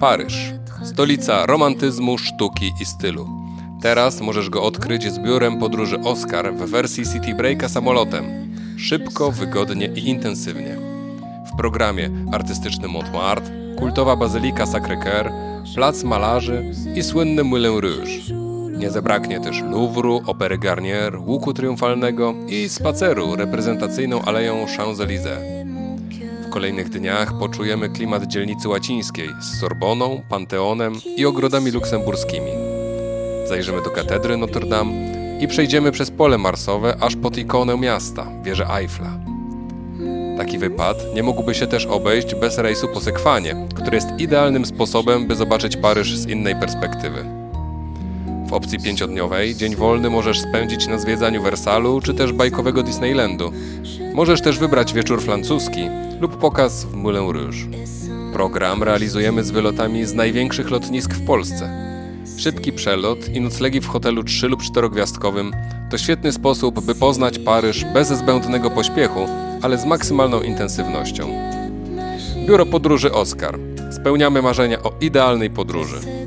Paryż, stolica romantyzmu, sztuki i stylu. Teraz możesz go odkryć z biurem podróży Oscar w wersji City Breaka samolotem. Szybko, wygodnie i intensywnie. W programie artystyczny Montmartre, kultowa bazylika Sacré-Cœur, plac malarzy i słynny Moulin Rouge. Nie zabraknie też Louvru, opery Garnier, łuku triumfalnego i spaceru reprezentacyjną aleją Champs-Élysées. Kolejnych dniach poczujemy klimat dzielnicy łacińskiej z Sorboną, Panteonem i ogrodami luksemburskimi. Zajrzymy do katedry Notre Dame i przejdziemy przez pole marsowe aż pod ikonę miasta, wieżę Eiffla. Taki wypad nie mógłby się też obejść bez rejsu po Sekwanie, który jest idealnym sposobem, by zobaczyć Paryż z innej perspektywy. W opcji pięciodniowej dzień wolny możesz spędzić na zwiedzaniu Wersalu czy też bajkowego Disneylandu. Możesz też wybrać wieczór francuski lub pokaz w Moulin Rouge. Program realizujemy z wylotami z największych lotnisk w Polsce. Szybki przelot i noclegi w hotelu 3 lub 4-gwiazdkowym to świetny sposób, by poznać Paryż bez zbędnego pośpiechu, ale z maksymalną intensywnością. Biuro Podróży Oscar. Spełniamy marzenia o idealnej podróży.